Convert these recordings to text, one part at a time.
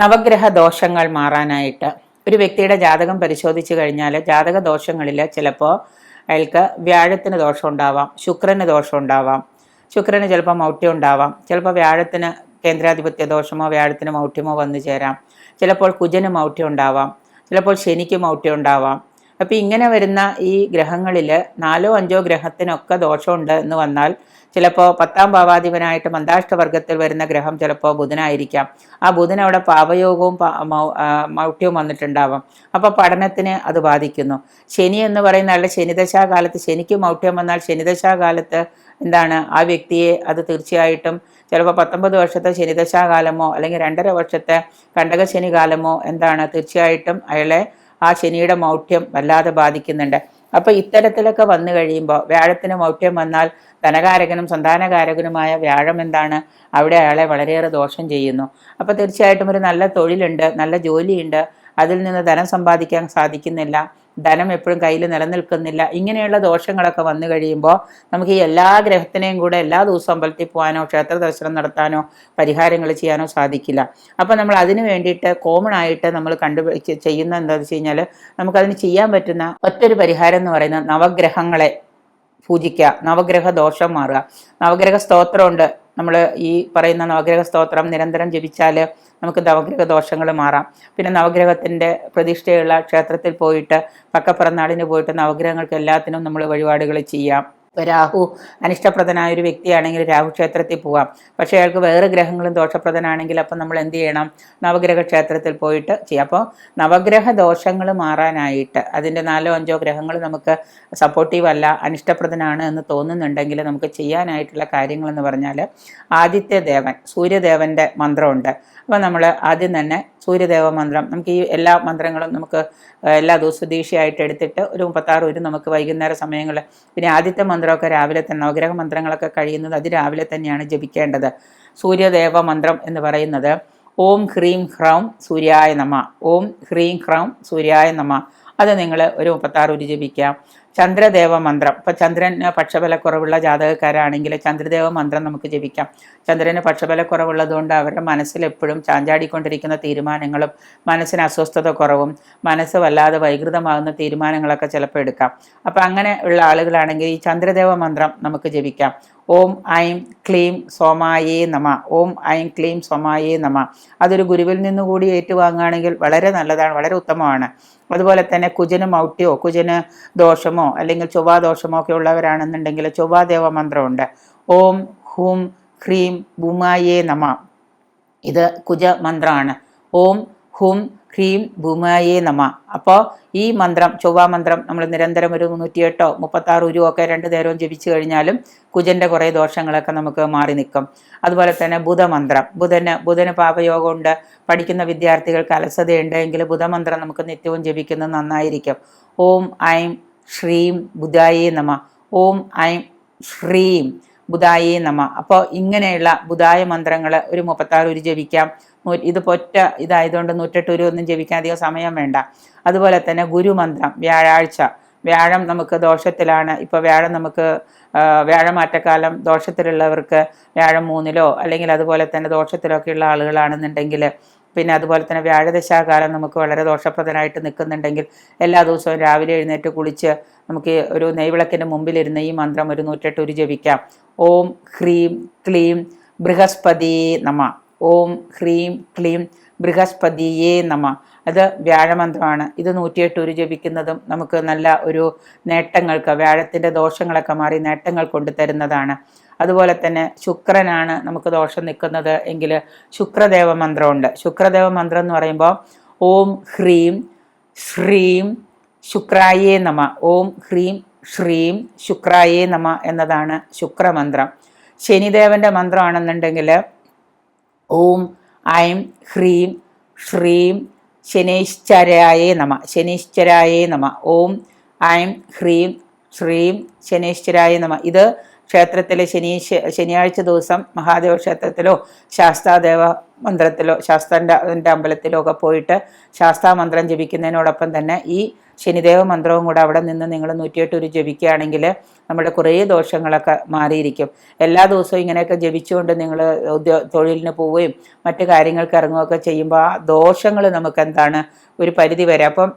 നവഗ്രഹ ദോഷങ്ങൾ മാറാനായിട്ട്. ഒരു വ്യക്തിയുടെ ജാതകം പരിശോധിച്ചു കഴിഞ്ഞാൽ ജാതക ദോഷങ്ങളിൽ ചിലപ്പോൾ അയാൾക്ക് വ്യാഴത്തിന് ദോഷം ഉണ്ടാവാം ശുക്രന് ദോഷം ഉണ്ടാവാം. ശുക്രന് ചിലപ്പോൾ മൗഢ്യം ഉണ്ടാവാം ചിലപ്പോൾ വ്യാഴത്തിന് കേന്ദ്രാധിപത്യ ദോഷമോ വ്യാഴത്തിന് മൗഢ്യമോ വന്നു ചേരാം. ചിലപ്പോൾ കുജന് മൗഢ്യം ഉണ്ടാവാം ചിലപ്പോൾ ശനിക്ക് മൗഢ്യം ഉണ്ടാവാം. അപ്പോൾ ഇങ്ങനെ വരുന്ന ഈ ഗ്രഹങ്ങളിൽ നാലോ അഞ്ചോ ഗ്രഹത്തിനൊക്കെ ദോഷമുണ്ട് എന്ന് വന്നാൽ ചിലപ്പോൾ പത്താം ഭാവാധിപനായിട്ട് മന്ദാഷ്ടവർഗത്തിൽ വരുന്ന ഗ്രഹം ചിലപ്പോൾ ബുധനായിരിക്കാം. ആ ബുധൻ അവിടെ പാപയോഗവും മൗഢ്യവും വന്നിട്ടുണ്ടാവാം. അപ്പോൾ പഠനത്തിന് അത് ബാധിക്കുന്നു. ശനി എന്ന് പറയുന്ന ആളുടെ ശനിദശാകാലത്ത് ശനിക്ക് മൗഢ്യം വന്നാൽ ശനിദശാകാലത്ത് എന്താണ്? ആ വ്യക്തിയെ അത് തീർച്ചയായിട്ടും ചിലപ്പോൾ പത്തൊമ്പത് വർഷത്തെ ശനിദശാകാലമോ അല്ലെങ്കിൽ രണ്ടര വർഷത്തെ കണ്ടകശനി കാലമോ എന്താണ്? തീർച്ചയായിട്ടും അയാളെ ആ ശനിയുടെ മൗഢ്യം വല്ലാതെ ബാധിക്കുന്നുണ്ട്. അപ്പോൾ ഇത്തരത്തിലൊക്കെ വന്നു കഴിയുമ്പോൾ വ്യാഴത്തിന് മൗഢ്യം വന്നാൽ ധനകാരകനും സന്താനകാരകനുമായ വ്യാഴം എന്താണ്? അവിടെ അയാളെ വളരെയേറെ ദോഷം ചെയ്യുന്നു. അപ്പോൾ തീർച്ചയായിട്ടും ഒരു നല്ല തൊഴിലുണ്ട് നല്ല ജോലിയുണ്ട്. അതിൽ നിന്ന് ധനം സമ്പാദിക്കാൻ സാധിക്കുന്നില്ല. ധനം എപ്പോഴും കയ്യിൽ നിലനിൽക്കുന്നില്ല. ഇങ്ങനെയുള്ള ദോഷങ്ങളൊക്കെ വന്നു കഴിയുമ്പോൾ നമുക്ക് ഈ എല്ലാ ഗ്രഹത്തിനെയും കൂടെ എല്ലാ ദിവസവും അമ്പലത്തിൽ പോകാനോ ക്ഷേത്ര ദർശനം നടത്താനോ പരിഹാരങ്ങൾ ചെയ്യാനോ സാധിക്കില്ല. അപ്പോൾ നമ്മൾ അതിന് വേണ്ടിയിട്ട് കോമൺ ആയിട്ട് നമ്മൾ കണ്ടു ചെയ്യുന്ന എന്താണെന്ന് വെച്ച് കഴിഞ്ഞാൽ നമുക്കതിന് ചെയ്യാൻ പറ്റുന്ന ഒറ്റൊരു പരിഹാരം എന്ന് പറയുന്നത് നവഗ്രഹങ്ങളെ പൂജിക്കുക നവഗ്രഹ ദോഷം മാറുക. നവഗ്രഹ സ്തോത്രമുണ്ട് നമ്മൾ ഈ പറയുന്ന നവഗ്രഹ സ്തോത്രം നിരന്തരം ജപിച്ചാൽ നമുക്ക് നവഗ്രഹ ദോഷങ്ങൾ മാറാം. പിന്നെ നവഗ്രഹത്തിന്റെ പ്രതിഷ്ഠയുള്ള ക്ഷേത്രത്തിൽ പോയിട്ട് പക്കപ്പിറന്നാളിന് പോയിട്ട് നവഗ്രഹങ്ങൾക്ക് എല്ലാത്തിനും നമ്മൾ വഴിപാടുകൾ ചെയ്യാം. രാഹു അനിഷ്ടപ്രദനായ ഒരു വ്യക്തിയാണെങ്കിൽ രാഹു ക്ഷേത്രത്തിൽ പോവാം. പക്ഷേ അയാൾക്ക് വേറെ ഗ്രഹങ്ങളും ദോഷപ്രദനാണെങ്കിൽ അപ്പം നമ്മൾ എന്ത് ചെയ്യണം? നവഗ്രഹ ക്ഷേത്രത്തിൽ പോയിട്ട് ചെയ്യാം. അപ്പോൾ നവഗ്രഹ ദോഷങ്ങൾ മാറാനായിട്ട് അതിന്റെ നാലോ അഞ്ചോ ഗ്രഹങ്ങൾ നമുക്ക് സപ്പോർട്ടീവ് അല്ല അനിഷ്ടപ്രദനാണ് എന്ന് തോന്നുന്നുണ്ടെങ്കിൽ നമുക്ക് ചെയ്യാനായിട്ടുള്ള കാര്യങ്ങളെന്ന് പറഞ്ഞാൽ ആദിത്യദേവൻ സൂര്യദേവന്റെ മന്ത്രമുണ്ട്. അപ്പോൾ നമ്മൾ ആദ്യം തന്നെ സൂര്യദേവ മന്ത്രം നമുക്ക് ഈ എല്ലാ മന്ത്രങ്ങളും നമുക്ക് എല്ലാ ദിവസവും ദീക്ഷയായിട്ട് എടുത്തിട്ട് ഒരു മുപ്പത്താറ് ഒരു നമുക്ക് വൈകുന്നേര സമയങ്ങളിൽ പിന്നെ ആദ്യത്തെ മന്ത്രമൊക്കെ രാവിലെ തന്നെ നവഗ്രഹ മന്ത്രങ്ങളൊക്കെ കഴിയുന്നത് അത് രാവിലെ തന്നെയാണ് ജപിക്കേണ്ടത്. സൂര്യദേവ മന്ത്രം എന്ന് പറയുന്നത് ഓം ഹ്രീം ഹ്രൗം സൂര്യായ നമ ഓം ഹ്രീം ഹ്രൗം സൂര്യായ നമ അത് നിങ്ങൾ ഒരു മുപ്പത്താറ് ഒരു ജപിക്കാം. ചന്ദ്രദേവ മന്ത്രം ഇപ്പം ചന്ദ്രൻ പക്ഷബലക്കുറവുള്ള ജാതകക്കാരാണെങ്കിൽ ചന്ദ്രദേവ മന്ത്രം നമുക്ക് ജപിക്കാം. ചന്ദ്രന് പക്ഷബലക്കുറവുള്ളതുകൊണ്ട് അവരുടെ മനസ്സിൽ എപ്പോഴും ചാഞ്ചാടിക്കൊണ്ടിരിക്കുന്ന തീരുമാനങ്ങളും മനസ്സിന് അസ്വസ്ഥത കുറവും മനസ്സ് വല്ലാതെ വൈകൃതമാകുന്ന തീരുമാനങ്ങളൊക്കെ ചിലപ്പോൾ എടുക്കാം. അപ്പം അങ്ങനെ ഉള്ള ആളുകളാണെങ്കിൽ ഈ ചന്ദ്രദേവ മന്ത്രം നമുക്ക് ജപിക്കാം. ഓം ഐം ക്ലീം സോമായേ നമ. ഓം ഐം ക്ലീം സോമായേ നമ. അതൊരു ഗുരുവിൽ നിന്നുകൂടി ഏറ്റുവാങ്ങുകയാണെങ്കിൽ വളരെ നല്ലതാണ് വളരെ ഉത്തമമാണ്. അതുപോലെ തന്നെ കുജന് മൗട്ട്യോ കുജന് ദോഷമോ അല്ലെങ്കിൽ ചൊവ്വാ ദോഷമോ ഒക്കെ ഉള്ളവരാണെന്നുണ്ടെങ്കിൽ ചൊവ്വാദേവ മന്ത്രമുണ്ട്. ഓം ഹൂം ഹ്രീം ഭൂമായേ നമ. ഇത് കുജ മന്ത്രമാണ്. ഓം ഹും ഹ്രീം ഭൂമായേ നമ. അപ്പോൾ ഈ മന്ത്രം ചൊവ്വാ മന്ത്രം നമ്മൾ നിരന്തരം ഒരു മുന്നൂറ്റിയെട്ടോ മുപ്പത്താറ് ഉരു ഒക്കെ രണ്ട് നേരവും ജപിച്ചു കഴിഞ്ഞാലും കുജന്റെ കുറേ ദോഷങ്ങളൊക്കെ നമുക്ക് മാറി നിൽക്കും. അതുപോലെ തന്നെ ബുധമന്ത്രം. ബുധന് ബുധന് പാപയോഗമുണ്ട്. പഠിക്കുന്ന വിദ്യാർത്ഥികൾക്ക് അലസതയുണ്ട് എങ്കിൽ ബുധമന്ത്രം നമുക്ക് നിത്യവും ജപിക്കുന്നത് നന്നായിരിക്കും. ഓം ഐം ശ്രീം ബുധായേ നമ. ഓം ഐം ശ്രീം ബുധായേ നമ. അപ്പോൾ ഇങ്ങനെയുള്ള ബുധായ മന്ത്രങ്ങൾ ഒരു മുപ്പത്താറ് ഉരു ജപിക്കാം. ഇത് പൊറ്റ ഇതായതുകൊണ്ട് നൂറ്റെട്ടൂരി ഒന്നും ജപിക്കാൻ അധികം സമയം വേണ്ട. അതുപോലെ തന്നെ ഗുരുമന്ത്രം വ്യാഴാഴ്ച. വ്യാഴം നമുക്ക് ദോഷത്തിലാണ്. ഇപ്പോൾ വ്യാഴം നമുക്ക് വ്യാഴമാറ്റക്കാലം ദോഷത്തിലുള്ളവർക്ക് വ്യാഴം മൂന്നിലോ അല്ലെങ്കിൽ അതുപോലെ തന്നെ ദോഷത്തിലൊക്കെയുള്ള ആളുകളാണെന്നുണ്ടെങ്കിൽ പിന്നെ അതുപോലെ തന്നെ വ്യാഴദശാകാലം നമുക്ക് വളരെ ദോഷപ്രദനായിട്ട് നിൽക്കുന്നുണ്ടെങ്കിൽ എല്ലാ ദിവസവും രാവിലെ എഴുന്നേറ്റ് കുളിച്ച് നമുക്ക് ഒരു നെയ്വിളക്കിന്റെ മുമ്പിലിരുന്ന് ഈ മന്ത്രം ഒരു നൂറ്റെട്ട് ജപിക്കാം. ഓം ഹ്രീം ക്ലീം ബൃഹസ്പതി നമ. ഓം ഹ്രീം ക്ലീം ബൃഹസ്പതിയേ നമ. അത് വ്യാഴമന്ത്രമാണ്. ഇത് നൂറ്റിയെട്ട് ഒരു ജപിക്കുന്നതും നമുക്ക് നല്ല ഒരു നേട്ടങ്ങൾക്ക് വ്യാഴത്തിന്റെ ദോഷങ്ങളൊക്കെ മാറി നേട്ടങ്ങൾ കൊണ്ടുതരുന്നതാണ് അതുപോലെ തന്നെ ശുക്രനാണ് നമുക്ക് ദോഷം നിൽക്കുന്നത് എങ്കിൽ ശുക്രദേവ മന്ത്രമുണ്ട്. ശുക്രദേവ മന്ത്രം എന്ന് പറയുമ്പോൾ ഓം ഹ്രീം ശ്രീം ശുക്രായേ നമ. ഓം ഹ്രീം ശ്രീം ശുക്രായേ നമ എന്നതാണ് ശുക്രമന്ത്രം. ശനിദേവന്റെ മന്ത്രമാണെന്നുണ്ടെങ്കിൽ ഓം ഐം ഹ്രീം ശ്രീം ശനീശ്വരായേ നമ ശനീശ്വരായേ നമ. ഓം ഐം ഹ്രീം ശ്രീം ശനൈശ്വരായ നമ. ഇത് ക്ഷേത്രത്തിലെ ശനീശ ശനിയാഴ്ച ദിവസം മഹാദേവ ക്ഷേത്രത്തിലോ ശാസ്താദേവ മന്ത്രത്തിലോ ശാസ്താന്റെ അമ്പലത്തിലോ ഒക്കെ പോയിട്ട് ശാസ്താ മന്ത്രം ജപിക്കുന്നതിനോടൊപ്പം തന്നെ ഈ ശനിദേവ മന്ത്രവും കൂടെ അവിടെ നിന്ന് നിങ്ങൾ നൂറ്റിയെട്ട് ഒരു ജപിക്കുകയാണെങ്കിൽ നമ്മുടെ കുറേ ദോഷങ്ങളൊക്കെ മാറിയിരിക്കും. എല്ലാ ദിവസവും ഇങ്ങനെയൊക്കെ ജപിച്ചുകൊണ്ട് നിങ്ങൾ ഉദ്യോ തൊഴിലിന് പോവുകയും മറ്റു കാര്യങ്ങൾക്ക് ഇറങ്ങുകയൊക്കെ ചെയ്യുമ്പോൾ ആ ദോഷങ്ങൾ നമുക്ക് എന്താണ് ഒരു പരിധി വരെ. അപ്പം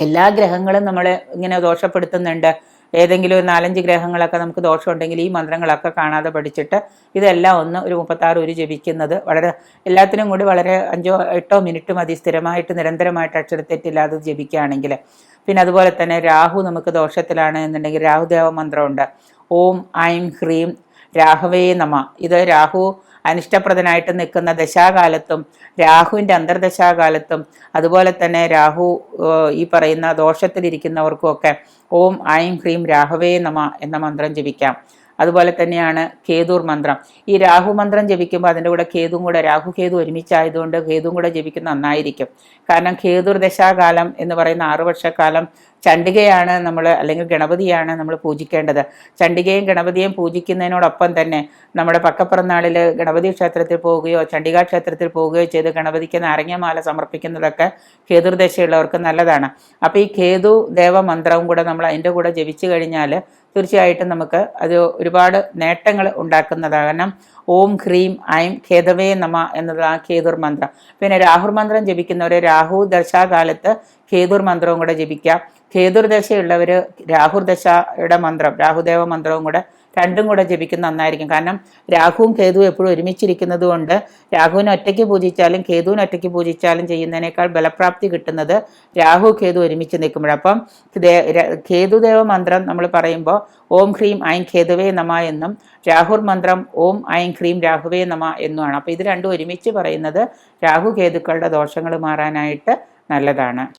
എല്ലാ ഗ്രഹങ്ങളും നമ്മളെ ഇങ്ങനെ ദോഷപ്പെടുത്തുന്നുണ്ട്. ഏതെങ്കിലും ഒരു നാലഞ്ച് ഗ്രഹങ്ങളൊക്കെ നമുക്ക് ദോഷമുണ്ടെങ്കിൽ ഈ മന്ത്രങ്ങളൊക്കെ കാണാതെ പഠിച്ചിട്ട് ഇതെല്ലാം ഒന്ന് ഒരു മുപ്പത്താറ് ഒരു ജപിക്കുന്നത് വളരെ എല്ലാത്തിനും കൂടി വളരെ അഞ്ചോ എട്ടോ മിനിറ്റ് മതി സ്ഥിരമായിട്ട് നിരന്തരമായിട്ട് അക്ഷരത്തെറ്റില്ലാതെ ജപിക്കുകയാണെങ്കിൽ. പിന്നെ അതുപോലെ തന്നെ രാഹു നമുക്ക് ദോഷത്തിലാണ് എന്നുണ്ടെങ്കിൽ രാഹുദേവ മന്ത്രമുണ്ട്. ഓം ഐം ഹ്രീം രാഹവേ നമ. ഇത് രാഹു അനിഷ്ടപ്രദനായിട്ട് നിൽക്കുന്ന ദശാകാലത്തും രാഹുവിന്റെ അന്തർദശാകാലത്തും അതുപോലെ തന്നെ രാഹു ഈ പറയുന്ന ദോഷത്തിലിരിക്കുന്നവർക്കും ഒക്കെ ഓം ഐം ഹ്രീം രാഹവേ നമ എന്ന മന്ത്രം ജപിക്കാം. അതുപോലെ തന്നെയാണ് കേതൂർ മന്ത്രം. ഈ രാഹു മന്ത്രം ജപിക്കുമ്പോൾ അതിന്റെ കൂടെ കേതും കൂടെ രാഹു കേതു ഒരുമിച്ചായതുകൊണ്ട് കേതും കൂടെ ജപിക്കുന്ന നന്നായിരിക്കും. കാരണം കേതുർ ദശാകാലം എന്ന് പറയുന്ന ആറു വർഷക്കാലം ചണ്ഡികയാണ് നമ്മൾ അല്ലെങ്കിൽ ഗണപതിയാണ് നമ്മൾ പൂജിക്കേണ്ടത്. ചണ്ഡികയും ഗണപതിയും പൂജിക്കുന്നതിനോടൊപ്പം തന്നെ നമ്മുടെ പക്കപ്പിറന്നാളിൽ ഗണപതി ക്ഷേത്രത്തിൽ പോവുകയോ ചണ്ഡികാ ക്ഷേത്രത്തിൽ പോവുകയോ ചെയ്ത് ഗണപതിക്ക് നാരങ്ങമാല സമർപ്പിക്കുന്നതൊക്കെ കേതുർദശയുള്ളവർക്ക് നല്ലതാണ്. അപ്പോൾ ഈ കേതു ദേവമന്ത്രവും കൂടെ നമ്മൾ അതിന്റെ കൂടെ ജപിച്ചു കഴിഞ്ഞാൽ തീർച്ചയായിട്ടും നമുക്ക് അത് ഒരുപാട് നേട്ടങ്ങൾ ഉണ്ടാക്കുന്നതാകണം ഓം ഹ്രീം ഐം ഖേദവേ നമ എന്നത് ആ കേതുർ മന്ത്രം. പിന്നെ രാഹുർ മന്ത്രം ജപിക്കുന്നവർ രാഹു ദശാകാലത്ത് ഖേദുർ മന്ത്രവും കൂടെ ജപിക്കാം. കേതുർ ദശയുള്ളവർ രാഹുർ ദശയുടെ മന്ത്രം രാഹുദേവ മന്ത്രവും കൂടെ രണ്ടും കൂടെ ജപിക്കുന്ന നന്നായിരിക്കും. കാരണം രാഹുവും കേതുവും എപ്പോഴും ഒരുമിച്ചിരിക്കുന്നത് കൊണ്ട് രാഹുവിനെ ഒറ്റയ്ക്ക് പൂജിച്ചാലും കേതുവിനെ ഒറ്റയ്ക്ക് പൂജിച്ചാലും ചെയ്യുന്നതിനേക്കാൾ ബലപ്രാപ്തി കിട്ടുന്നത് രാഹു കേതു ഒരുമിച്ച് നിൽക്കുമ്പോൾ അപ്പം കേതുദേവ മന്ത്രം നമ്മൾ പറയുമ്പോൾ ഓം ഹ്രീം ഐം ഖേതുവേ നമ എന്നും രാഹുർ മന്ത്രം ഓം ഐം ഹ്രീം രാഹുവേ നമ എന്നുമാണ്. അപ്പോൾ ഇത് രണ്ടും ഒരുമിച്ച് പറയുന്നത് രാഹു കേതുക്കളുടെ ദോഷങ്ങൾ മാറാനായിട്ട് നല്ലതാണ്.